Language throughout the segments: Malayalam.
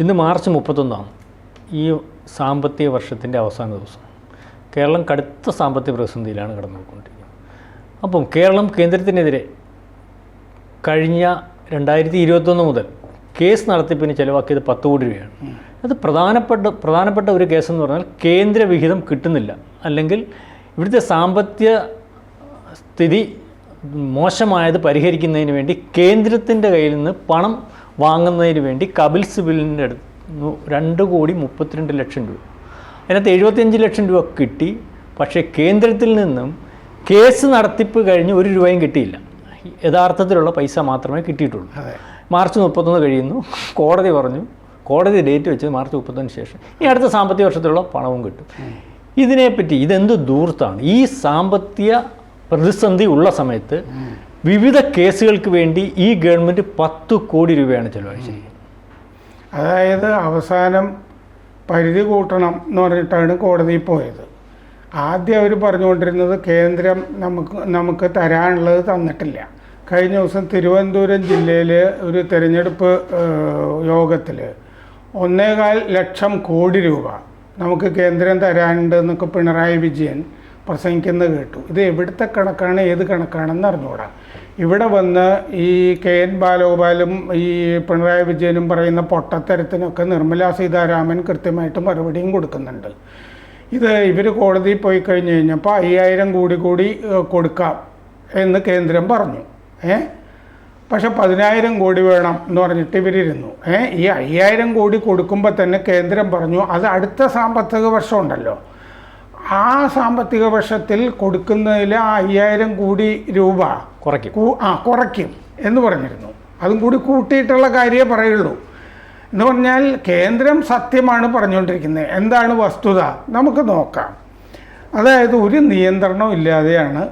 ഇന്ന് മാർച്ച് മുപ്പത്തൊന്നാണ് ഈ സാമ്പത്തിക വർഷത്തിന്റെ അവസാന ദിവസം. കേരളം കടുത്ത സാമ്പത്തിക പ്രതിസന്ധിയിലാണ് കടന്നുപോയിക്കൊണ്ടിരിക്കുന്നത്. അപ്പം കേരളം കേന്ദ്രത്തിനെതിരെ കഴിഞ്ഞ രണ്ടായിരത്തി ഇരുപത്തൊന്ന് മുതൽ കേസ് നടത്തിപ്പിന് ചിലവാക്കിയത് പത്ത് കോടി രൂപയാണ്. അത് പ്രധാനപ്പെട്ട പ്രധാനപ്പെട്ട ഒരു കേസെന്ന് പറഞ്ഞാൽ കേന്ദ്രവിഹിതം കിട്ടുന്നില്ല. അല്ലെങ്കിൽ ഇവിടുത്തെ സാമ്പത്തിക സ്ഥിതി മോശമായത് പരിഹരിക്കുന്നതിന് വേണ്ടി കേന്ദ്രത്തിന്റെ കയ്യിൽ നിന്ന് പണം വാങ്ങുന്നതിന് വേണ്ടി കപിൽ സിബിലിന്റെ അടുത്ത് രണ്ട് കോടി മുപ്പത്തിരണ്ട് ലക്ഷം രൂപ. അതിനകത്ത് എഴുപത്തിയഞ്ച് ലക്ഷം രൂപ കിട്ടി. പക്ഷേ കേന്ദ്രത്തിൽ നിന്നും കേസ് നടത്തിപ്പ് കഴിഞ്ഞ് ഒരു രൂപയും കിട്ടിയില്ല. യഥാർത്ഥത്തിലുള്ള പൈസ മാത്രമേ കിട്ടിയിട്ടുള്ളൂ. മാർച്ച് മുപ്പത്തൊന്ന് കഴിയുന്നു. കോടതി പറഞ്ഞു. കോടതി ഡേറ്റ് വെച്ചത് മാർച്ച് മുപ്പത്തൊന്ന് ശേഷം. ഈ അടുത്ത സാമ്പത്തിക വർഷത്തിലുള്ള പണവും കിട്ടും. ഇതിനെപ്പറ്റി ഇതെന്ത് ദൂർത്താണ് ഈ സാമ്പത്തിക പ്രതിസന്ധി ഉള്ള സമയത്ത് വിവിധ കേസുകൾക്ക് വേണ്ടി ഈ ഗവൺമെന്റ് പത്ത് കോടി രൂപയാണ് ചെലവഴിച്ചത്. അതായത് അവസാനം പരിധി കൂട്ടണം എന്ന് പറഞ്ഞിട്ടാണ് കോടതിയിൽ പോയത്. ആദ്യം അവർ പറഞ്ഞുകൊണ്ടിരുന്നത് കേന്ദ്രം നമുക്ക് നമുക്ക് തരാനുള്ളത് തന്നിട്ടില്ല. കഴിഞ്ഞ ദിവസം തിരുവനന്തപുരം ജില്ലയിൽ ഒരു തിരഞ്ഞെടുപ്പ് യോഗത്തിൽ ഒന്നേകാൽ ലക്ഷം കോടി രൂപ നമുക്ക് കേന്ദ്രം തരാനുണ്ട് എന്നൊക്കെ പിണറായി വിജയൻ പ്രസംഗിക്കുന്നത് കേട്ടു. ഇത് എവിടുത്തെ കണക്കാണ് ഏത് കണക്കാണെന്ന് അറിഞ്ഞുകൂടാ. ഇവിടെ വന്ന് ഈ കെ എൻ ബാലഗോപാലും ഈ പിണറായി വിജയനും പറയുന്ന പൊട്ടത്തരത്തിനൊക്കെ നിർമ്മലാ സീതാരാമൻ കൃത്യമായിട്ട് മറുപടിയും കൊടുക്കുന്നുണ്ട്. ഇത് ഇവർ കോടതിയിൽ പോയി കഴിഞ്ഞ് കഴിഞ്ഞപ്പോൾ അയ്യായിരം കോടി കൂടി കൊടുക്കാം എന്ന് കേന്ദ്രം പറഞ്ഞു. ഏ? പക്ഷെ പതിനായിരം കോടി വേണം എന്ന് പറഞ്ഞിട്ട് ഇവരിരുന്നു. ഏ? ഈ അയ്യായിരം കോടി കൊടുക്കുമ്പോൾ തന്നെ കേന്ദ്രം പറഞ്ഞു അത് അടുത്ത സാമ്പത്തിക വർഷം ഉണ്ടല്ലോ ആ സാമ്പത്തിക വർഷത്തിൽ കൊടുക്കുന്നതിൽ ആ അയ്യായിരം കോടി രൂപ കുറയ്ക്കും. ആ കുറയ്ക്കും എന്ന് പറഞ്ഞിരുന്നു. അതും കൂടി കൂട്ടിയിട്ടുള്ള കാര്യമേ പറയുള്ളൂ. എന്ന് പറഞ്ഞാൽ കേന്ദ്രം സത്യമാണ് പറഞ്ഞുകൊണ്ടിരിക്കുന്നത്. എന്താണ് വസ്തുത? നമുക്ക് നോക്കാം. അതായത് ഒരു നിയന്ത്രണം ഇല്ലാതെയാണ്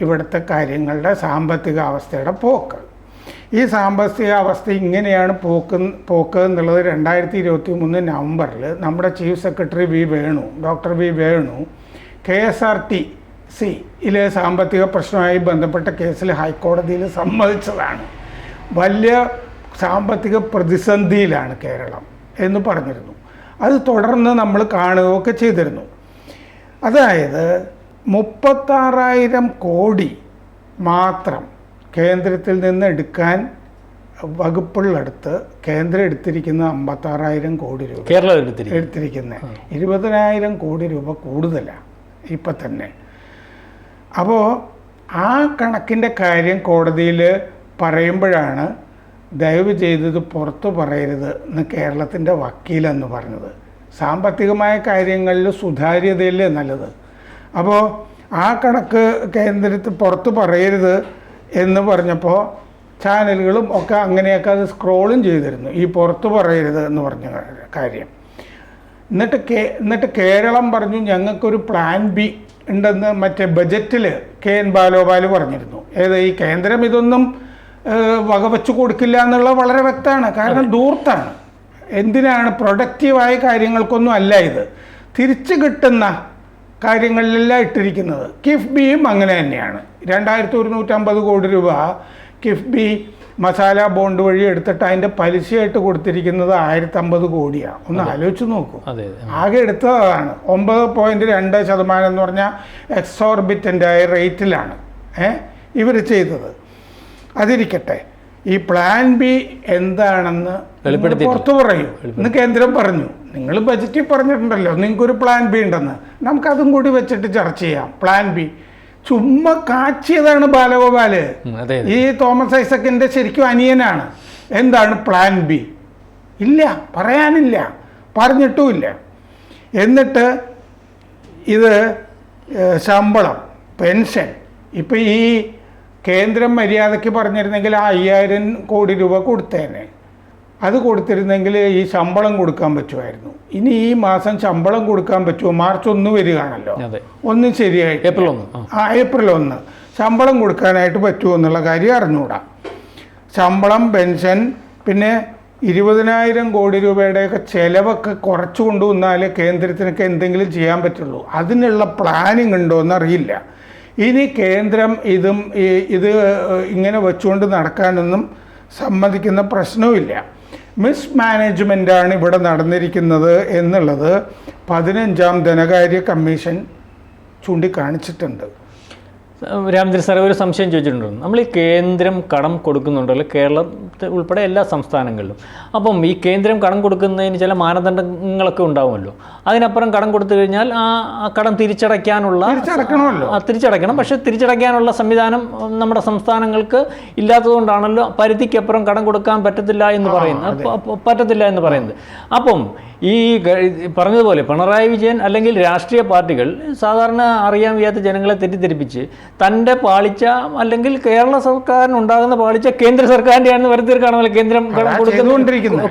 ഇവിടുത്തെ കാര്യങ്ങളുടെ സാമ്പത്തിക അവസ്ഥയുടെ പോക്ക്. ഈ സാമ്പത്തിക അവസ്ഥ ഇങ്ങനെയാണ് പോക്ക് പോക്ക് എന്നുള്ളത് രണ്ടായിരത്തി ഇരുപത്തി മൂന്ന് നവംബറിൽ നമ്മുടെ chief secretary V Venu doctor V Venu K S R T സിയിലെ സാമ്പത്തിക പ്രശ്നവുമായി ബന്ധപ്പെട്ട കേസിൽ ഹൈക്കോടതിയിൽ സമ്മതിച്ചതാണ്. വലിയ സാമ്പത്തിക പ്രതിസന്ധിയിലാണ് കേരളം എന്ന് പറഞ്ഞിരുന്നു. അത് തുടർന്ന് നമ്മൾ കാണുകയൊക്കെ ചെയ്തിരുന്നു. അതായത് മുപ്പത്താറായിരം കോടി മാത്രം കേന്ദ്രത്തിൽ നിന്ന് എടുക്കാൻ വകുപ്പുള്ളടുത്ത് കേന്ദ്രം എടുത്തിരിക്കുന്ന അമ്പത്താറായിരം കോടി രൂപ. കേരളം എടുത്തിരിക്കും എടുത്തിരിക്കുന്നത് ഇരുപതിനായിരം കോടി രൂപ കൂടുതലാണ് ഇപ്പം തന്നെ. അപ്പോൾ ആ കണക്കിന്റെ കാര്യം കോടതിയിൽ പറയുമ്പോഴാണ് ദയവ് ചെയ്തത് പുറത്തു പറയരുത് എന്ന് കേരളത്തിന്റെ വക്കീലെന്ന് പറഞ്ഞത്. സാമ്പത്തികമായ കാര്യങ്ങളിൽ സുതാര്യതയല്ലേ നല്ലത്. അപ്പോൾ ആ കണക്ക് കേന്ദ്രത്തിൽ പുറത്ത് പറയരുത് എന്ന് പറഞ്ഞപ്പോൾ ചാനലുകളും ഒക്കെ അങ്ങനെയൊക്കെ അത് സ്ക്രോളും ചെയ്തിരുന്നു. ഈ പുറത്ത് പറയരുത് എന്ന് പറഞ്ഞ കാര്യം. എന്നിട്ട് കേ എന്നിട്ട് കേരളം പറഞ്ഞു ഞങ്ങൾക്കൊരു പ്ലാൻ ബി ഉണ്ടെന്ന് മറ്റേ ബജറ്റിൽ കെ എൻ ബാലോപാൽ പറഞ്ഞിരുന്നു. ഏത് ഈ കേന്ദ്രം ഇതൊന്നും വകവെച്ചു വകവെച്ച് കൊടുക്കില്ല എന്നുള്ളത് വളരെ വ്യക്തമാണ്. കാരണം ദൂർത്താണ്. എന്തിനാണ്? പ്രൊഡക്റ്റീവായ കാര്യങ്ങൾക്കൊന്നും അല്ല ഇത്. തിരിച്ചു കിട്ടുന്ന കാര്യങ്ങളിലെല്ലാം ഇട്ടിരിക്കുന്നത്. കിഫ്ബിയും അങ്ങനെ തന്നെയാണ്. രണ്ടായിരത്തി ഒരുന്നൂറ്റമ്പത് കോടി രൂപ കിഫ്ബി മസാല ബോണ്ട് വഴി എടുത്തിട്ട് അതിന്റെ പലിശയായിട്ട് കൊടുത്തിരിക്കുന്നത് ആയിരത്തമ്പത് കോടിയാണ് ഒന്ന് ആലോചിച്ച് നോക്കൂ. ആകെ എടുത്തതാണ്. ഒമ്പത് പോയിന്റ് രണ്ട് ശതമാനം എന്ന് പറഞ്ഞാൽ എക്സോർബിറ്റന്റായ റേറ്റിലാണ് ഏ? ഇവർ ചെയ്തത്. അതിരിക്കട്ടെ. ഈ പ്ലാൻ ബി എന്താണെന്ന്. പുറത്തു പറയൂ. ഇന്ന് കേന്ദ്രം പറഞ്ഞു. നിങ്ങൾ ബജറ്റിൽ പറഞ്ഞിട്ടുണ്ടല്ലോ. നിങ്ങൾക്കൊരു പ്ലാൻ ബി ഉണ്ടെന്ന്. നമുക്കതും കൂടി വെച്ചിട്ട് ചർച്ച ചെയ്യാം. പ്ലാൻ ബി ചുമ്മാ കാച്ചിയതാണ് ബാലഗോപാൽ. ഈ തോമസ് ഐസക്കിന്റെ ശരിക്കും അനിയനാണ്. എന്താണ് പ്ലാൻ ബി ഇല്ല പറയാനില്ല. പറഞ്ഞിട്ടുമില്ല. എന്നിട്ട് ഇത് ശമ്പളം പെൻഷൻ. ഇപ്പം ഈ കേന്ദ്രം മര്യാദയ്ക്ക് പറഞ്ഞിരുന്നെങ്കിൽ ആ അയ്യായിരം കോടി രൂപ കൊടുത്തേനെ. അത് കൊടുത്തിരുന്നെങ്കിൽ ഈ ശമ്പളം കൊടുക്കാൻ പറ്റുമായിരുന്നു. ഇനി ഈ മാസം ശമ്പളം കൊടുക്കാൻ പറ്റുമോ? മാർച്ച് ഒന്ന് വരികയാണല്ലോ. ഒന്നും ശരിയായിട്ട് ഏപ്രിൽ ഒന്ന്. ആ. ആ ഏപ്രിൽ ഒന്ന്. ശമ്പളം കൊടുക്കാനായിട്ട് പറ്റുമോ എന്നുള്ള കാര്യം അറിഞ്ഞുകൂടാ ശമ്പളം പെൻഷൻ പിന്നെ ഇരുപതിനായിരം കോടി രൂപയുടെയൊക്കെ ചിലവൊക്കെ കുറച്ചു കൊണ്ടുവന്നാലേ കേന്ദ്രത്തിനൊക്കെ എന്തെങ്കിലും ചെയ്യാൻ പറ്റുള്ളൂ. അതിനുള്ള പ്ലാനിങ് ഉണ്ടോ എന്നറിയില്ല ഇനി കേന്ദ്രം ഇതും ഇത് ഇങ്ങനെ വെച്ചുകൊണ്ട് നടക്കാനൊന്നും സമ്മതിക്കുന്ന പ്രശ്നവുമില്ല. മിസ് മാനേജ്മെന്റാണ് ഇവിടെ നടന്നിരിക്കുന്നത് എന്നുള്ളത് പതിനഞ്ചാം ധനകാര്യ കമ്മീഷൻ ചൂണ്ടിക്കാണിച്ചിട്ടുണ്ട്. രാമചന്ദ്രൻ സാറേ ഒരു സംശയം ചോദിച്ചിട്ടുണ്ട്. നമ്മൾ ഈ കേന്ദ്രം കടം കൊടുക്കുന്നുണ്ടല്ലോ കേരളത്തിൽ ഉൾപ്പെടെ എല്ലാ സംസ്ഥാനങ്ങളിലും. അപ്പം ഈ കേന്ദ്രം കടം കൊടുക്കുന്നതിന് ചില മാനദണ്ഡങ്ങളൊക്കെ ഉണ്ടാവുമല്ലോ. അതിനപ്പുറം കടം കൊടുത്തു കഴിഞ്ഞാൽ ആ കടം തിരിച്ചടയ്ക്കാനുള്ള തിരിച്ചടക്കണമല്ലോ തിരിച്ചടയ്ക്കണം. പക്ഷെ തിരിച്ചടയ്ക്കാനുള്ള സംവിധാനം നമ്മുടെ സംസ്ഥാനങ്ങൾക്ക് ഇല്ലാത്തതുകൊണ്ടാണല്ലോ പരിധിക്കപ്പുറം കടം കൊടുക്കാൻ പറ്റത്തില്ല എന്ന് പറയുന്നത്. പറ്റത്തില്ല എന്ന് പറയുന്നത്. അപ്പം ഈ പറഞ്ഞതുപോലെ പിണറായി വിജയൻ അല്ലെങ്കിൽ രാഷ്ട്രീയ പാർട്ടികൾ സാധാരണ അറിയാൻ വയ്യാത്ത ജനങ്ങളെ തെറ്റിദ്ധരിപ്പിച്ച് തന്റെ പാളിച്ച അല്ലെങ്കിൽ കേരള സർക്കാരിന് ഉണ്ടാകുന്ന പാളിച്ച കേന്ദ്ര സർക്കാരിന്റെ ആണെന്ന് വരുത്തിയിരിക്കുകയാണല്ലോ കേന്ദ്രം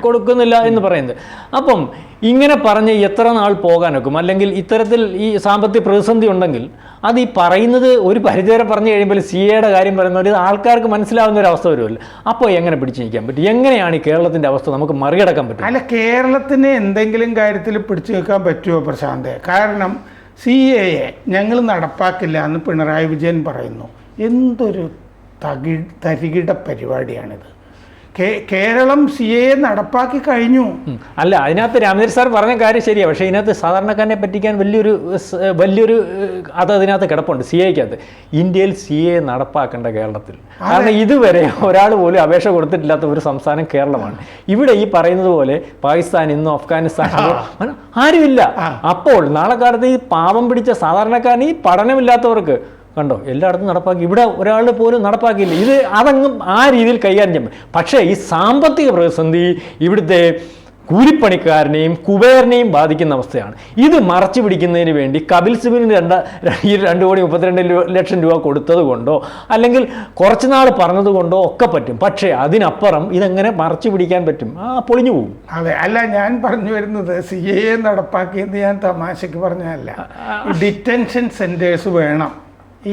കൊടുക്കുന്നില്ല എന്ന് പറയുന്നത്. അപ്പം ഇങ്ങനെ പറഞ്ഞ് എത്ര നാൾ പോകാനൊക്കും. അല്ലെങ്കിൽ ഇത്തരത്തിൽ ഈ സാമ്പത്തിക പ്രതിസന്ധി ഉണ്ടെങ്കിൽ അത് ഈ പറയുന്നത് ഒരു പരിധിവരെ പറഞ്ഞു കഴിയുമ്പോൾ സി എയുടെ കാര്യം പറയുന്നത് ആൾക്കാർക്ക് മനസ്സിലാവുന്ന ഒരു അവസ്ഥ വരുമല്ലോ. അപ്പോൾ എങ്ങനെ പിടിച്ചു നിൽക്കാൻ പറ്റും? എങ്ങനെയാണ് ഈ കേരളത്തിന്റെ അവസ്ഥ നമുക്ക് മറികടക്കാൻ പറ്റും അല്ല കേരളത്തിന് എന്തെങ്കിലും കാര്യത്തിൽ പിടിച്ചു നിൽക്കാൻ പറ്റുമോ പ്രശാന്ത്? കാരണം സി എ ഞങ്ങൾ നടപ്പാക്കില്ല എന്ന് പിണറായി വിജയൻ പറയുന്നു. എന്തൊരു തകി തരികിട പരിപാടിയാണിത്. കേരളം സി എ നടപ്പാക്കി കഴിഞ്ഞു. അല്ല അതിനകത്ത് രാമചന്ദ്രൻ സാർ പറഞ്ഞ കാര്യം ശരിയാണ് പക്ഷേ ഇതിനകത്ത് സാധാരണക്കാരനെ പറ്റിക്കാൻ വലിയൊരു വലിയൊരു അത് അതിനകത്ത് കിടപ്പുണ്ട് സി എക്കകത്ത് ഇന്ത്യയിൽ സി എ നടപ്പാക്കേണ്ട കേരളത്തിൽ. കാരണം ഇതുവരെ ഒരാൾ പോലും അപേക്ഷ കൊടുത്തിട്ടില്ലാത്ത ഒരു സംസ്ഥാനം കേരളമാണ്. ഇവിടെ ഈ പറയുന്നത് പോലെ പാകിസ്ഥാൻ ഇന്നും അഫ്ഗാനിസ്ഥാൻ അങ്ങനെ ആരുമില്ല. അപ്പോൾ നാളെ കാലത്ത് ഈ പാവം പിടിച്ച സാധാരണക്കാരൻ ഈ പഠനമില്ലാത്തവർക്ക് കണ്ടോ? എല്ലായിടത്തും നടപ്പാക്കി. ഇവിടെ ഒരാൾ പോലും നടപ്പാക്കിയില്ല. ഇത് അതങ്ങ് ആ രീതിയിൽ കൈകാര്യം ചെയ്യും പക്ഷേ ഈ സാമ്പത്തിക പ്രതിസന്ധി ഇവിടുത്തെ കൂലിപ്പണിക്കാരനെയും കുബേരനെയും ബാധിക്കുന്ന അവസ്ഥയാണ്. ഇത് മറച്ചു പിടിക്കുന്നതിന് വേണ്ടി കപിൽ സിബിന് രണ്ട് ഈ രണ്ട് കോടി മുപ്പത്തിരണ്ട് ലക്ഷം രൂപ കൊടുത്തത് കൊണ്ടോ അല്ലെങ്കിൽ കുറച്ച് നാൾ പറഞ്ഞത് കൊണ്ടോ ഒക്കെ പറ്റും. പക്ഷേ അതിനപ്പുറം ഇതെങ്ങനെ മറച്ചു പിടിക്കാൻ പറ്റും? ആ പൊളിഞ്ഞു പോകും. അതെ അല്ല ഞാൻ പറഞ്ഞു വരുന്നത് സി എ എ നടപ്പാക്കിയെന്ന് ഞാൻ തമാശയ്ക്ക് പറഞ്ഞല്ല ഡിറ്റൻഷൻ സെന്റേഴ്സ് വേണം.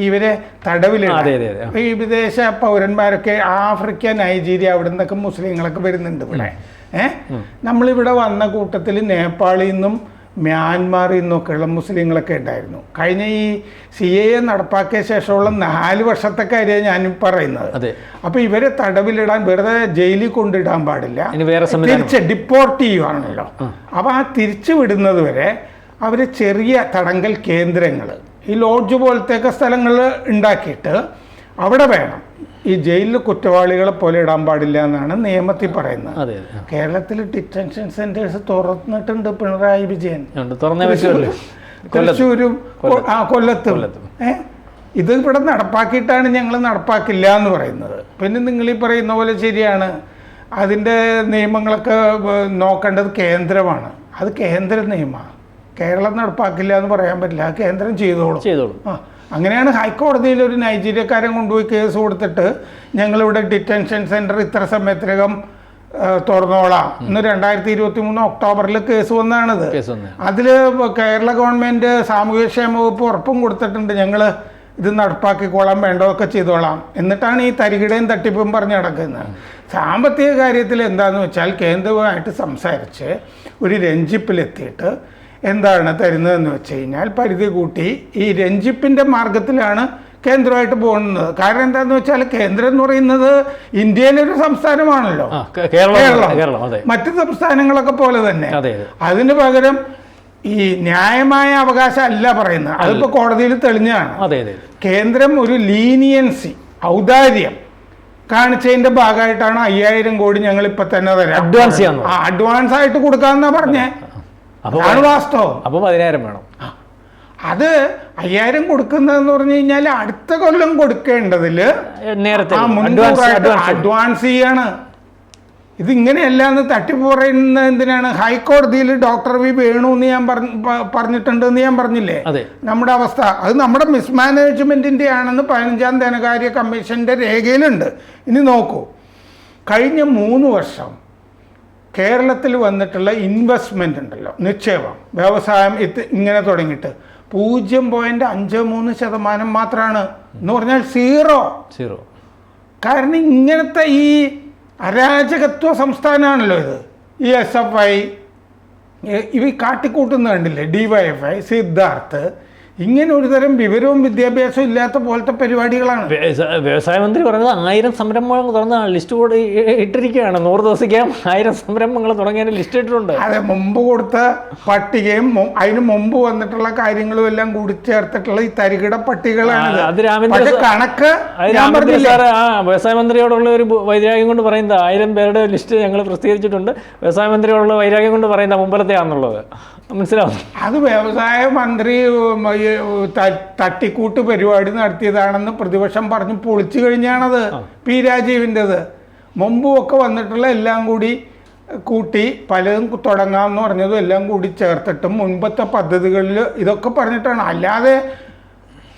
ഇവരെ അതെ. ഈ വിദേശ പൗരന്മാരൊക്കെ ആഫ്രിക്ക നൈജീരിയ അവിടെ നിന്നൊക്കെ മുസ്ലിങ്ങളൊക്കെ വരുന്നുണ്ട് ഇവിടെ. ഏഹ് നമ്മളിവിടെ വന്ന കൂട്ടത്തിൽ നേപ്പാളിൽ നിന്നും മ്യാൻമാറിൽ നിന്നൊക്കെയുള്ള മുസ്ലിങ്ങളൊക്കെ ഉണ്ടായിരുന്നു. കഴിഞ്ഞ ഈ സി എ എ നടപ്പാക്കിയ ശേഷമുള്ള നാല് വർഷത്തെ കാര്യമാണ് ഞാൻ പറയുന്നത്. അപ്പൊ ഇവരെ തടവിലിടാൻ വെറുതെ ജയിലിൽ കൊണ്ടിടാൻ പാടില്ല. തിരിച്ച് ഡിപ്പോർട്ട് ചെയ്യുവാണല്ലോ. അപ്പൊ ആ തിരിച്ചു വിടുന്നത് വരെ അവർ ചെറിയ തടങ്കൽ കേന്ദ്രങ്ങൾ ഈ ലോഡ്ജ് പോലത്തെയൊക്കെ സ്ഥലങ്ങൾ ഉണ്ടാക്കിയിട്ട് അവിടെ വേണം. ഈ ജയിലിൽ കുറ്റവാളികളെ പോലെ ഇടാൻ പാടില്ല എന്നാണ് നിയമത്തിൽ പറയുന്നത്. കേരളത്തിൽ ഡിറ്റൻഷൻ സെന്റേഴ്സ് തുറന്നിട്ടുണ്ട് പിണറായി വിജയൻ. തൃശ്ശൂരും ആ കൊല്ലത്തും. കൊല്ലത്തും. ഏ? ഇത് ഇവിടെ നടപ്പാക്കിയിട്ടാണ് ഞങ്ങൾ നടപ്പാക്കില്ല എന്ന് പറയുന്നത്. പിന്നെ നിങ്ങൾ ഈ പറയുന്ന പോലെ ശരിയാണ്. അതിന്റെ നിയമങ്ങളൊക്കെ നോക്കേണ്ടത് കേന്ദ്രമാണ്. അത് കേന്ദ്ര നിയമമാണ്. കേരളം നടപ്പാക്കില്ല എന്ന് പറയാൻ പറ്റില്ല. കേന്ദ്രം ചെയ്തോളും. ചെയ്തോളൂ. ആ അങ്ങനെയാണ് ഹൈക്കോടതിയിൽ ഒരു നൈജീരിയക്കാരൻ കൊണ്ടുപോയി കേസ് കൊടുത്തിട്ട് ഞങ്ങളിവിടെ ഡിറ്റൻഷൻ സെന്റർ ഇത്ര സമയത്തിനകം തുറന്നോളാം. ഇന്ന് രണ്ടായിരത്തി ഇരുപത്തി മൂന്ന് ഒക്ടോബറിൽ കേസ് വന്നാണിത് അതിൽ കേരള ഗവൺമെന്റ് സാമൂഹ്യക്ഷേമ വകുപ്പ് ഉറപ്പും കൊടുത്തിട്ടുണ്ട്. ഞങ്ങൾ ഇത് നടപ്പാക്കിക്കോളാം വേണ്ടതൊക്കെ ചെയ്തോളാം. എന്നിട്ടാണ് ഈ തരികിടയും തട്ടിപ്പും പറഞ്ഞ് നടക്കുന്നത്. സാമ്പത്തിക കാര്യത്തിൽ എന്താണെന്ന് വെച്ചാൽ കേന്ദ്രവുമായിട്ട് സംസാരിച്ച് ഒരു രഞ്ജിപ്പിലെത്തിയിട്ട് എന്താണ് തരുന്നതെന്ന് വെച്ച് കഴിഞ്ഞാൽ പരിധി കൂട്ടി ഈ രഞ്ജിപ്പിന്റെ മാർഗത്തിലാണ് കേന്ദ്രമായിട്ട് പോകുന്നത്. കാരണം എന്താണെന്ന് വെച്ചാൽ കേന്ദ്രം എന്ന് പറയുന്നത് ഇന്ത്യയിലെ ഒരു സംസ്ഥാനമാണല്ലോ. കേരളം മറ്റ് സംസ്ഥാനങ്ങളൊക്കെ പോലെ തന്നെ. അതെ അതെ. അതിന് പകരം ഈ ന്യായമായ അവകാശം അല്ല. പറയുന്നത് അതിപ്പോ കോടതിയിൽ തെളിഞ്ഞാണ് കേന്ദ്രം ഒരു ലീനിയൻസി ഔദാര്യം കാണിച്ചതിന്റെ ഭാഗമായിട്ടാണ് അയ്യായിരം കോടി ഞങ്ങൾ ഇപ്പൊ തന്നെ തരാം. അഡ്വാൻസ് അഡ്വാൻസ് ആയിട്ട് കൊടുക്കാന്നാ പറഞ്ഞേ. അപ്പോൾ വാസ്തവം. അപ്പോൾ പതിനായിരം വേണം. അത് അയ്യായിരം കൊടുക്കുന്നതെന്ന് പറഞ്ഞു കഴിഞ്ഞാൽ അടുത്ത കൊല്ലം കൊടുക്കേണ്ടതിൽ നേരത്തെ അഡ്വാൻസ് ചെയ്യാണ് ഇത് ഇങ്ങനെയല്ല എന്ന് തട്ടിപ്പ് പറയുന്ന എന്തിനാണ്? ഹൈക്കോടതിയിൽ ഡോക്ടർ വി വേണു എന്ന് ഞാൻ പറഞ്ഞിട്ടുണ്ട് എന്ന് ഞാൻ പറഞ്ഞില്ലേ? നമ്മുടെ അവസ്ഥ. അത് നമ്മുടെ മിസ്മാനേജ്മെന്റിന്റെ ആണെന്ന് പതിനഞ്ചാം ധനകാര്യ കമ്മീഷന്റെ രേഖയിലുണ്ട്. ഇനി നോക്കൂ. കഴിഞ്ഞ മൂന്ന് വർഷം കേരളത്തിൽ വന്നിട്ടുള്ള ഇൻവെസ്റ്റ്മെന്റ് ഉണ്ടല്ലോ നിക്ഷേപം വ്യവസായം ഇത് ഇങ്ങനെ തുടങ്ങിയിട്ട് പൂജ്യം പോയിന്റ് അഞ്ച് മൂന്ന് ശതമാനം മാത്രമാണ് എന്ന് പറഞ്ഞാൽ സീറോ സീറോ കാരണം ഇങ്ങനത്തെ ഈ അരാജകത്വ സംസ്ഥാനമാണല്ലോ ഇത്. ഈ എസ് എഫ് ഐ ഇവ കാട്ടിക്കൂട്ടുന്ന കണ്ടില്ലേ? D Y F I Siddharth ഇങ്ങനെ ഒരു തരം വിവരവും വിദ്യാഭ്യാസവും ഇല്ലാത്ത പോലത്തെ പരിപാടികളാണ്. വ്യവസായ മന്ത്രി പറഞ്ഞത് ആയിരം സംരംഭങ്ങൾ തുറന്ന ലിസ്റ്റ് കൂടെ ഇട്ടിരിക്കുകയാണ്. നൂറ് ദിവസിക്കകം ആയിരം സംരംഭങ്ങൾ തുടങ്ങിയ ലിസ്റ്റ് ഇട്ടിട്ടുണ്ട്. അതെ മുമ്പ് കൊടുത്ത പട്ടികയും അതിന് മുമ്പ് വന്നിട്ടുള്ള കാര്യങ്ങളും എല്ലാം കൂടി ചേർത്തിട്ടുള്ള ഈ തരികിട പട്ടികളാണ് അത് രാമേന്ദ്ര കണക്ക് വ്യവസായ മന്ത്രിയോടുള്ള ഒരു വൈരാഗ്യം കൊണ്ട് പറയുന്നത് ആയിരം പേരുടെ ലിസ്റ്റ് ഞങ്ങൾ പ്രസിദ്ധീകരിച്ചിട്ടുണ്ട്. വ്യവസായ മന്ത്രിയോടുള്ള വൈരാഗ്യം കൊണ്ട് പറയുന്ന മുമ്പലത്തെയാണെന്നുള്ളത്. മനസ്സിലാവും അത് വ്യവസായ മന്ത്രി തട്ടിക്കൂട്ട് പരിപാടി നടത്തിയതാണെന്ന് പ്രതിപക്ഷം പറഞ്ഞു പൊളിച്ചു കഴിഞ്ഞാണത് പി രാജീവിന്റെത്. മുമ്പും ഒക്കെ വന്നിട്ടുള്ള എല്ലാം കൂടി കൂട്ടി പലതും തുടങ്ങാമെന്ന് പറഞ്ഞതും എല്ലാം കൂടി ചേർത്തിട്ടും മുൻപത്തെ പദ്ധതികളിൽ ഇതൊക്കെ പറഞ്ഞിട്ടാണ്. അല്ലാതെ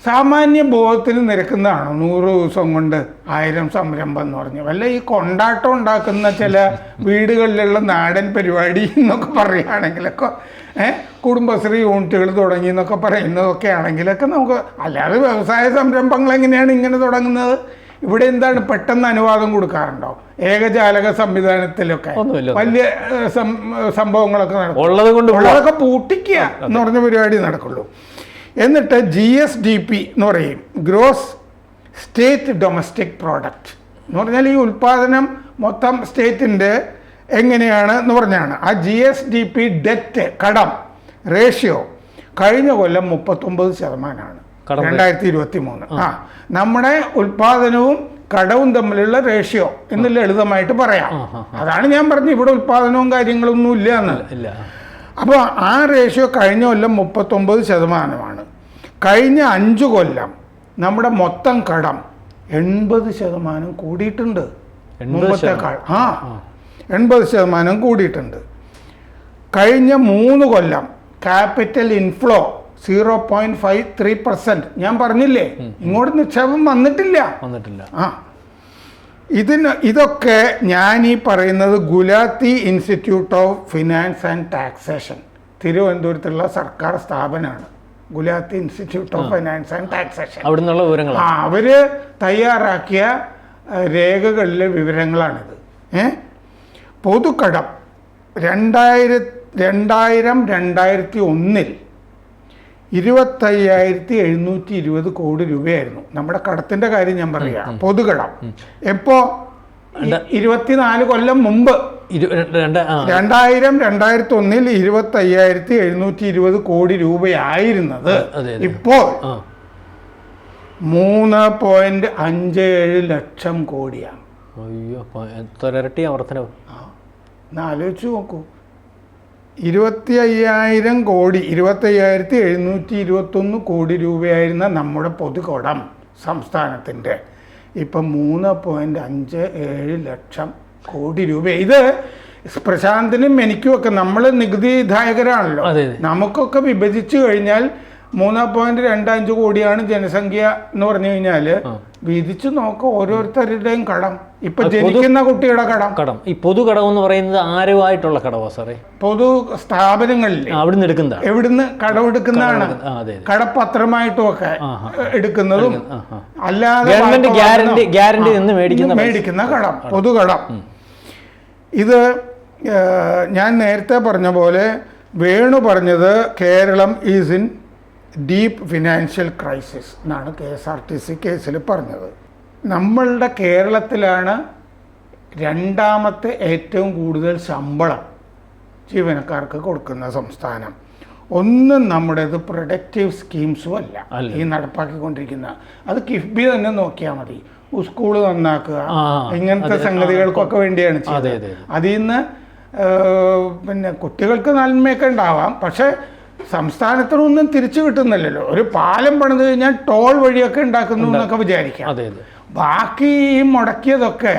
സാമാന്യ ബോധത്തിന് നിരക്കുന്നതാണ്? നൂറ് ദിവസം കൊണ്ട് ആയിരം സംരംഭം എന്ന് പറഞ്ഞു. വല്ല ഈ കൊണ്ടാട്ടം ഉണ്ടാക്കുന്ന ചില വീടുകളിലുള്ള നാടൻ പരിപാടി എന്നൊക്കെ പറയുകയാണെങ്കിലൊക്കെ കുടുംബശ്രീ യൂണിറ്റുകൾ തുടങ്ങി എന്നൊക്കെ പറയുന്നതൊക്കെ ആണെങ്കിലൊക്കെ നമുക്ക് അല്ലാതെ വ്യവസായ സംരംഭങ്ങൾ എങ്ങനെയാണ് ഇങ്ങനെ തുടങ്ങുന്നത്? ഇവിടെ എന്താണ് പെട്ടെന്ന് അനുവാദം കൊടുക്കാറുണ്ടോ? ഏകജാലക സംവിധാനത്തിലൊക്കെ. വലിയ സംഭവങ്ങളൊക്കെ നടക്കും. ഉള്ളതൊക്കെ പൂട്ടിക്കുക എന്ന് പറഞ്ഞ പരിപാടി നടക്കുള്ളൂ. എന്നിട്ട് ജി എസ് ഡി പി എന്ന് പറയും ഗ്രോസ് സ്റ്റേറ്റ് ഡൊമസ്റ്റിക് പ്രോഡക്റ്റ് എന്ന് പറഞ്ഞാൽ ഈ ഉൽപ്പാദനം മൊത്തം സ്റ്റേറ്റിന്റെ എങ്ങനെയാണ് എന്ന് പറഞ്ഞാണ്. ആ G S D P debt കടം റേഷ്യോ കഴിഞ്ഞ കൊല്ലം മുപ്പത്തൊമ്പത് ശതമാനമാണ്. രണ്ടായിരത്തി ഇരുപത്തി മൂന്ന് ആ. നമ്മുടെ ഉൽപാദനവും കടവും തമ്മിലുള്ള റേഷ്യോ എന്ന് ലളിതമായിട്ട് പറയാം. അതാണ് ഞാൻ പറഞ്ഞത്. ഇവിടെ ഉൽപാദനവും കാര്യങ്ങളൊന്നും ഇല്ല എന്ന്. ഇല്ല അപ്പോൾ ആ റേഷ്യോ കഴിഞ്ഞ കൊല്ലം മുപ്പത്തൊമ്പത് ശതമാനമാണ്. കഴിഞ്ഞ അഞ്ച് കൊല്ലം നമ്മുടെ മൊത്തം കടം എൺപത് ശതമാനം കൂടിയിട്ടുണ്ട്. മുമ്പത്തേക്കാൾ ആ. എൺപത് ശതമാനം കൂടിയിട്ടുണ്ട്. കഴിഞ്ഞ മൂന്ന് കൊല്ലം capital inflow zero point five three percent. ഞാൻ പറഞ്ഞില്ലേ? ഇങ്ങോട്ട് നിക്ഷേപം വന്നിട്ടില്ല. വന്നിട്ടില്ല. ആ. ഇതിന് ഇതൊക്കെ ഞാൻ ഈ പറയുന്നത് Gulati institute of finance and taxation. തിരുവനന്തപുരത്തുള്ള സർക്കാർ സ്ഥാപനമാണ്. Gulati institute of finance and taxation. അവിടുന്നുള്ള വിവരങ്ങളാണ്. ആ അവർ തയ്യാറാക്കിയ ഏഹ്, രേഖകളിലെ വിവരങ്ങളാണിത്. ഏ? പൊതുക്കടം രണ്ടായിര രണ്ടായിരം രണ്ടായിരത്തി ഒന്നിൽ ഇരുപത്തയ്യായിരത്തി എഴുന്നൂറ്റി ഇരുപത് കോടി രൂപയായിരുന്നു. നമ്മുടെ കടത്തിന്റെ കാര്യം ഞാൻ പറയാം. പൊതുകടം. എപ്പോ? ഇരുപത്തിനാല് കൊല്ലം മുമ്പ് രണ്ടായിരം രണ്ടായിരത്തി ഒന്നിൽ ഇരുപത്തി അയ്യായിരത്തി എഴുന്നൂറ്റി ഇരുപത് കോടി രൂപയായിരുന്നത്. ഇപ്പോൾ മൂന്ന് പോയിന്റ് അഞ്ച് ഏഴ് ലക്ഷം കോടിയാണ്. അയ്യോ അപ്പൊ എത്ര ഇരട്ടി വർധനവ് ഒന്ന് ആലോചിച്ച് നോക്കൂ. ഇരുപത്തി അയ്യായിരം കോടി ഇരുപത്തി അയ്യായിരത്തി എഴുന്നൂറ്റി ഇരുപത്തൊന്ന് കോടി രൂപയായിരുന്ന നമ്മുടെ പൊതുകൊടം സംസ്ഥാനത്തിന്റെ ഇപ്പം മൂന്ന് പോയിന്റ് അഞ്ച് ഏഴ് ലക്ഷം കോടി രൂപ. ഇത് പ്രശാന്തിനും എനിക്കും ഒക്കെ നമ്മൾ നികുതിദായകരാണല്ലോ. നമുക്കൊക്കെ വിഭജിച്ചു കഴിഞ്ഞാൽ മൂന്ന് പോയിന്റ് രണ്ട് അഞ്ച് കോടിയാണ് ജനസംഖ്യ എന്ന് പറഞ്ഞു കഴിഞ്ഞാൽ ആ. വിധിച്ചു നോക്ക ഓരോരുത്തരുടെയും കടം. ഇപ്പൊ ജനിക്കുന്ന കുട്ടിയുടെ കടം. കടം. ഈ പൊതു കടം എന്ന് പറയുന്നത് ആരുമായിട്ടുള്ള കടവാ സാറേ? പൊതു സ്ഥാപനങ്ങളിൽ അവിടുന്ന് എടുക്കുന്ന എവിടുന്ന് കടമെടുക്കുന്നതാണ് എടുക്കുന്നതാണ്. കടപ്പത്രമായിട്ടും ഒക്കെ. എടുക്കുന്നതും. അല്ലാതെ ഗവൺമെന്റ് ഗ്യാരണ്ടി ഗ്യാരണ്ടി നിന്ന് മേടിക്കുന്ന. മേടിക്കുന്ന കടം പൊതു കടം. ഇത് ഞാൻ നേരത്തെ പറഞ്ഞ പോലെ വേണു പറഞ്ഞത് Keralam is in deep financial crisis എന്നാണ് K S R T C കേസിൽ പറഞ്ഞത്. നമ്മളുടെ കേരളത്തിലാണ് രണ്ടാമത്തെ ഏറ്റവും കൂടുതൽ ശമ്പളം ജീവനക്കാർക്ക് കൊടുക്കുന്ന സംസ്ഥാനം. ഒന്നും നമ്മുടേത് പ്രൊഡക്റ്റീവ് സ്കീംസും അല്ല. ഈ നടപ്പാക്കിക്കൊണ്ടിരിക്കുന്ന. അത് കിഫ്ബി തന്നെ നോക്കിയാൽ മതി. സ്കൂൾ നന്നാക്കുക. ഇങ്ങനത്തെ സംഗതികൾക്കൊക്കെ വേണ്ടിയാണ് ചെയ്യുന്നത് അതെ, അതെ. അതിൽ നിന്ന് പിന്നെ കുട്ടികൾക്ക് നന്മയൊക്കെ ഉണ്ടാവാം. പക്ഷെ സംസ്ഥാനത്തിനൊന്നും തിരിച്ചു കിട്ടുന്നില്ലല്ലോ. ഒരു പാലം പണിത് കഴിഞ്ഞാൽ ടോൾ വഴിയൊക്കെ ഉണ്ടാക്കുന്നു എന്നൊക്കെ വിചാരിക്കാം. ബാക്കി ഈ മുടക്കിയതൊക്കെ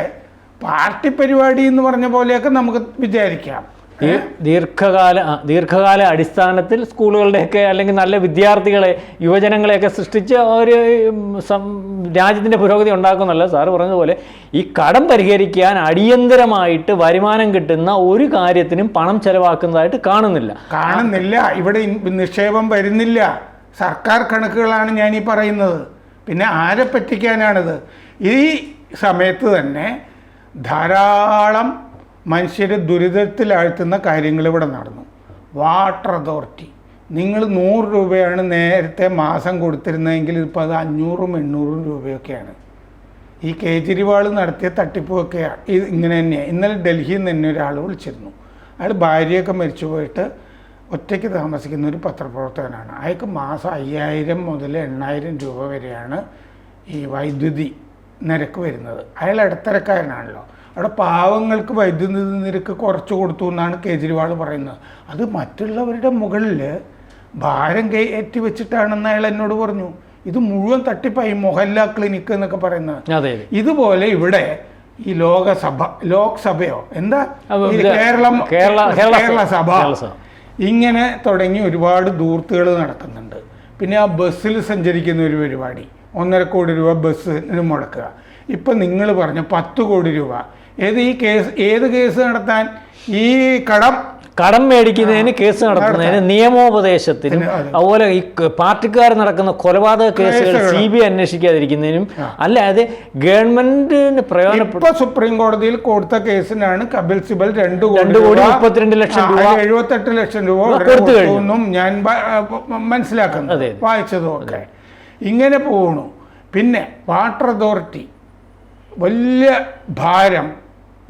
പാർട്ടി പരിപാടി എന്ന് പറഞ്ഞ പോലെയൊക്കെ നമുക്ക് വിചാരിക്കാം. ദീർഘകാല ദീർഘകാല അടിസ്ഥാനത്തിൽ സ്കൂളുകളുടെയൊക്കെ അല്ലെങ്കിൽ നല്ല വിദ്യാർത്ഥികളെ യുവജനങ്ങളെയൊക്കെ സൃഷ്ടിച്ച് ഒരു രാജ്യത്തിന്റെ പുരോഗതി ഉണ്ടാക്കുന്നല്ല സാറ് പറഞ്ഞതുപോലെ ഈ കടം പരിഹരിക്കാൻ അടിയന്തരമായിട്ട് വരുമാനം കിട്ടുന്ന ഒരു കാര്യത്തിനും പണം ചെലവാക്കുന്നതായിട്ട് കാണുന്നില്ല. കാണുന്നില്ല. ഇവിടെ നിക്ഷേപം വരുന്നില്ല. സർക്കാർ കണക്കുകളാണ് ഞാൻ ഈ പറയുന്നത്. പിന്നെ ആരെ പറ്റിക്കാനാണിത്? ഈ സമയത്ത് തന്നെ ധാരാളം മനുഷ്യരെ ദുരിതത്തിലാഴ്ത്തുന്ന കാര്യങ്ങൾ ഇവിടെ നടന്നു. വാട്ടർ അതോറിറ്റി നിങ്ങൾ നൂറ് രൂപയാണ് നേരത്തെ മാസം കൊടുത്തിരുന്നതെങ്കിൽ ഇപ്പോൾ അത് അഞ്ഞൂറും എണ്ണൂറും രൂപയൊക്കെയാണ്. ഈ കേജ്രിവാൾ നടത്തിയ തട്ടിപ്പൊക്കെ ഇത് ഇങ്ങനെ തന്നെയാണ് ഇന്നലെ ഡൽഹിയിൽ നിന്ന് തന്നെ ഒരാൾ വിളിച്ചിരുന്നു. അയാൾ ഭാര്യയൊക്കെ മരിച്ചു പോയിട്ട് ഒറ്റയ്ക്ക് താമസിക്കുന്ന ഒരു പത്രപ്രവർത്തകനാണ്. അയാൾക്ക് മാസം അയ്യായിരം മുതൽ എണ്ണായിരം രൂപ വരെയാണ് ഈ വൈദ്യുതി നിരക്ക് വരുന്നത്. അയാൾ ഇടത്തരക്കാരനാണല്ലോ. അവിടെ പാവങ്ങൾക്ക് വൈദ്യുതി നിരക്ക് കുറച്ച് കൊടുത്തു എന്നാണ് കേജ്രിവാൾ പറയുന്നത്. അത് മറ്റുള്ളവരുടെ മുകളിൽ ഭാരം കയറ്റി വെച്ചിട്ടാണെന്ന് അയാൾ എന്നോട് പറഞ്ഞു. ഇത് മുഴുവൻ തട്ടിപ്പായി മൊഹല്ല ക്ലിനിക്ക് എന്നൊക്കെ പറയുന്നത്. ഇതുപോലെ ഇവിടെ ഈ ലോകസഭ ലോക്സഭയോ എന്താ? കേരളം കേരള സഭ. ഇങ്ങനെ തുടങ്ങി ഒരുപാട് ദൂർത്തുകൾ നടക്കുന്നുണ്ട്. പിന്നെ ആ ബസ്സിൽ സഞ്ചരിക്കുന്ന ഒരു പരിപാടി. ഒന്നര കോടി രൂപ ബസ്സിന് മുടക്കുക. ഇപ്പം നിങ്ങൾ പറഞ്ഞ പത്ത് കോടി രൂപ. ഏത് ഈ കേസ് ഏത് കേസ് നടത്താൻ ഈ കടം കടം മേടിക്കുന്നതിന് കേസ് നടത്തുന്നതിന് നിയമോപദേശത്തിനും അതെ. അതുപോലെ ഈ പാർട്ടിക്കാർ നടക്കുന്ന കൊലപാതക കേസുകൾ. സി ബി ഐ അന്വേഷിക്കാതിരിക്കുന്നതിനും അല്ലാതെ ഗവൺമെന്റിന് പ്രയോജനപ്പെട്ട സുപ്രീം കോടതിയിൽ കൊടുത്ത കേസിനാണ് കപിൽ സിബൽ രണ്ട് രണ്ട് കോടി മുപ്പത്തിരണ്ട് ലക്ഷം രൂപ എഴുപത്തെട്ട് ലക്ഷം രൂപ കൊടുത്തു കഴിഞ്ഞു. ഞാൻ മനസ്സിലാക്കുന്നു അതെ. വായിച്ചതും ഒക്കെ ഇങ്ങനെ പോകണു പിന്നെ വാട്ടർ അതോറിറ്റി വലിയ ഭാരം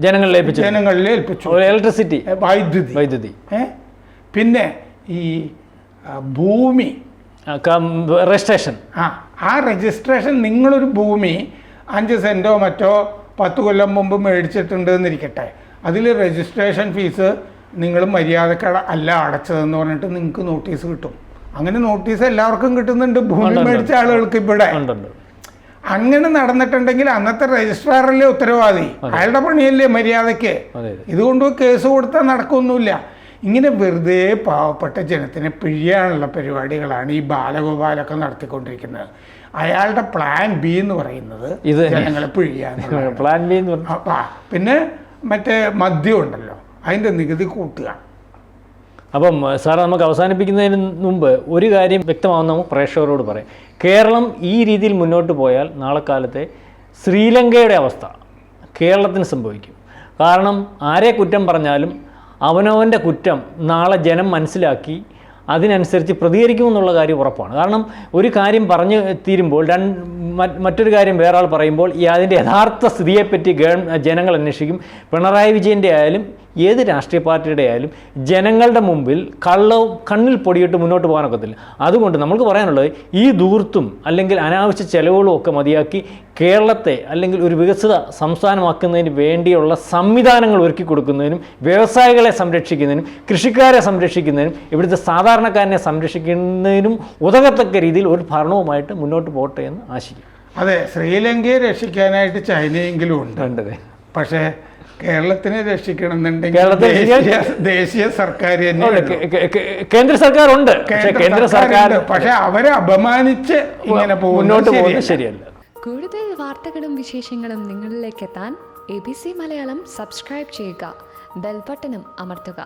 ജനങ്ങളിൽ ഏൽപ്പിച്ചു ജനങ്ങളിൽ ഏൽപ്പിച്ചു. ഇലക്ട്രിസിറ്റി വൈദ്യുതി. വൈദ്യുതി? പിന്നെ ഈ ഭൂമി. രജിസ്ട്രേഷൻ ആ ആ രജിസ്ട്രേഷൻ നിങ്ങളൊരു ഭൂമി അഞ്ച് സെന്റോ മറ്റോ പത്ത് കൊല്ലം മുമ്പ് മേടിച്ചിട്ടുണ്ട് എന്നിരിക്കട്ടെ അതിൽ രജിസ്ട്രേഷൻ ഫീസ് നിങ്ങൾ മര്യാദയ്ക്ക് അല്ല അടച്ചതെന്ന് പറഞ്ഞിട്ട് നിങ്ങൾക്ക് നോട്ടീസ് കിട്ടും. അങ്ങനെ നോട്ടീസ് എല്ലാവർക്കും കിട്ടുന്നുണ്ട്. ഭൂമി. മേടിച്ച ആളുകൾക്ക് ഇവിടെ. അങ്ങനെ നടന്നിട്ടുണ്ടെങ്കിൽ അന്നത്തെ രജിസ്ട്രാറല്ലേ ഉത്തരവാദി അയാളുടെ പണിയല്ലേ മര്യാദയ്ക്ക്? ഇതുകൊണ്ട് കേസ് കൊടുത്താൽ നടക്കൊന്നുമില്ല. ഇങ്ങനെ വെറുതെ പാവപ്പെട്ട ജനത്തിനെ പിഴിയാനുള്ള പരിപാടികളാണ് ഈ ബാലഗോപാലൊക്കെ നടത്തിക്കൊണ്ടിരിക്കുന്നത്. അയാളുടെ പ്ലാൻ ബി എന്ന് പറയുന്നത് ജനങ്ങളെ പിഴിയാൻ പ്ലാൻ ബി എന്ന് പിന്നെ മറ്റേ മദ്യം ഉണ്ടല്ലോ അതിന്റെ നികുതി കൂട്ടുക. അപ്പം സാർ നമുക്ക് അവസാനിപ്പിക്കുന്നതിന് മുമ്പ് ഒരു കാര്യം വ്യക്തമാവുന്ന പ്രേക്ഷകരോട് പറയാം. കേരളം ഈ രീതിയിൽ മുന്നോട്ട് പോയാൽ നാളെ കാലത്തെ ശ്രീലങ്കയുടെ അവസ്ഥ കേരളത്തിന് സംഭവിക്കും. കാരണം ആരെ കുറ്റം പറഞ്ഞാലും അവനവന്റെ കുറ്റം നാളെ ജനം മനസ്സിലാക്കി അതിനനുസരിച്ച് പ്രതികരിക്കുമെന്നുള്ള കാര്യം ഉറപ്പാണ്. കാരണം ഒരു കാര്യം പറഞ്ഞു തീരുമ്പോൾ രണ്ട് മറ്റൊരു കാര്യം വേറെ ആൾ പറയുമ്പോൾ ഈ അതിന്റെ യഥാർത്ഥ സ്ഥിതിയെപ്പറ്റി ഗവൺ ജനങ്ങൾ അന്വേഷിക്കും. പിണറായി വിജയന്റെ ആയാലും ഏത് രാഷ്ട്രീയ പാർട്ടിയുടെ ആയാലും ജനങ്ങളുടെ മുമ്പിൽ കള്ള കണ്ണിൽ പൊടിയിട്ട് മുന്നോട്ട് പോകാനൊക്കത്തില്ല. അതുകൊണ്ട് നമുക്ക് പറയാനുള്ളത് ഈ ദൂർത്തും അല്ലെങ്കിൽ അനാവശ്യ ചെലവുകളും ഒക്കെ മതിയാക്കി കേരളത്തെ അല്ലെങ്കിൽ ഒരു വികസിത സംസ്ഥാനമാക്കുന്നതിന് വേണ്ടിയുള്ള സംവിധാനങ്ങൾ ഒരുക്കി കൊടുക്കുന്നതിനും വ്യവസായികളെ സംരക്ഷിക്കുന്നതിനും കൃഷിക്കാരെ സംരക്ഷിക്കുന്നതിനും ഇവിടുത്തെ സാധാരണക്കാരനെ സംരക്ഷിക്കുന്നതിനും ഉതകത്തക്ക രീതിയിൽ ഒരു ഭരണവുമായിട്ട് മുന്നോട്ട് പോകട്ടെ എന്ന് ആശിക്കും അതെ ശ്രീലങ്കയെ രക്ഷിക്കാനായിട്ട് ചൈനയെങ്കിലും ഉണ്ട്. പക്ഷേ കേരളത്തിനെ രക്ഷിക്കണമെന്നുണ്ടെങ്കിൽ കേരളത്തെ ദേശീയ സർക്കാർ കേന്ദ്ര സർക്കാർ ഉണ്ട് പക്ഷേ കേന്ദ്ര സർക്കാർ. പക്ഷെ അവരെ അപമാനിച്ച് ഇങ്ങനെ മുന്നോട്ട് പോകുന്നത് ശരിയല്ല. ശരിയല്ല കൂടുതൽ വാർത്തകളും വിശേഷങ്ങളും നിങ്ങളിലേക്ക് എത്താൻ A B C Malayalam subscribe ചെയ്യുക ബെൽബട്ടനും അമർത്തുക